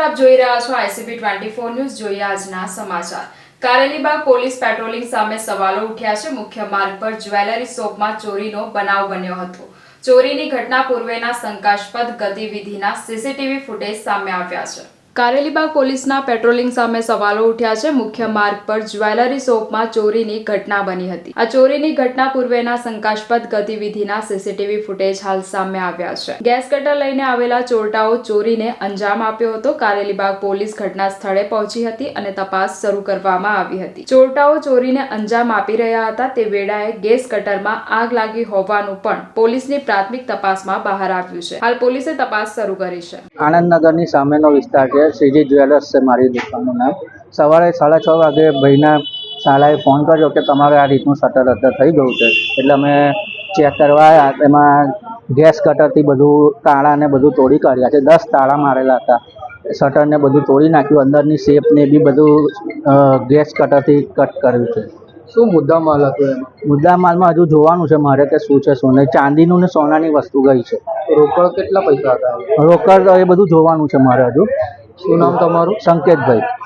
આપ જોઈ રહ્યા છો આઈસીપી ટ્વેન્ટી ફોર ન્યૂઝ. જોઈએ આજના સમાચાર. કારેલીબાગ પોલીસ પેટ્રોલિંગ સામે સવાલો ઉઠ્યા છે. મુખ્ય માર્ગ પર જ્વેલરી શોપમાં ચોરીનો બનાવ બન્યો હતો. ચોરીની ઘટના પૂર્વેના શંકાસ્પદ ગતિવિધિના સીસીટીવી ફૂટેજ સામે આવ્યા છે. કારેલીબાગ પોલીસના પેટ્રોલિંગ સામે સવાલો ઉઠ્યા છે. મુખ્ય માર્ગ પર જ્વેલરી શોપમાં ચોરીની ઘટના બની હતી. આ ચોરીની ઘટના પૂર્વેના શંકાસ્પદ ગતિવિધિના સીસીટીવી ફૂટેજ હાલ સામે આવ્યા છે. ગેસ કટર લઈને આવેલા ચોરટાઓ ચોરીને અંજામ આપ્યો હતો. કારેલીબાગ પોલીસ ઘટના સ્થળે પહોંચી હતી અને તપાસ શરૂ કરવામાં આવી હતી. ચોરટાઓ ચોરીને અંજામ આપી રહ્યા હતા. તે વેળાએ ગેસ કટરમાં આગ લાગી હોવાનું પણ પોલીસની પ્રાથમિક તપાસમાં બહાર આવ્યું છે. હાલ પોલીસે તપાસ શરૂ કરી છે. આનંદનગરની સામેનો વિસ્તાર છે. શ્રીજી જ્વેલર્સ છે મારી દુકાનનું નામ. સવારે સાડા છ વાગે ભાઈના શાળાએ ફોન કર્યો કે તમારે આ રીતનું શટર રદ થઈ ગયું છે. એટલે અમે ચેક કરવા એમાં ગેસ કટરથી બધું તાળા ને બધું તોડી કાઢ્યા છે. દસ તાળા મારેલા હતા. શટરને બધું તોડી નાખ્યું. અંદરની શેપ ને બી બધું ગેસ કટરથી કટ કર્યું છે. શું મુદ્દા માલ હતો એમાં? મુદ્દા માલમાં હજુ જોવાનું છે મારે કે શું છે શું નહીં. ચાંદીનું ને સોનાની વસ્તુ ગઈ છે. રોકડ કેટલા પૈસા હતા? રોકડ એ બધું જોવાનું છે મારે હજુ. શું નામ તમારું? સંકેતભાઈ.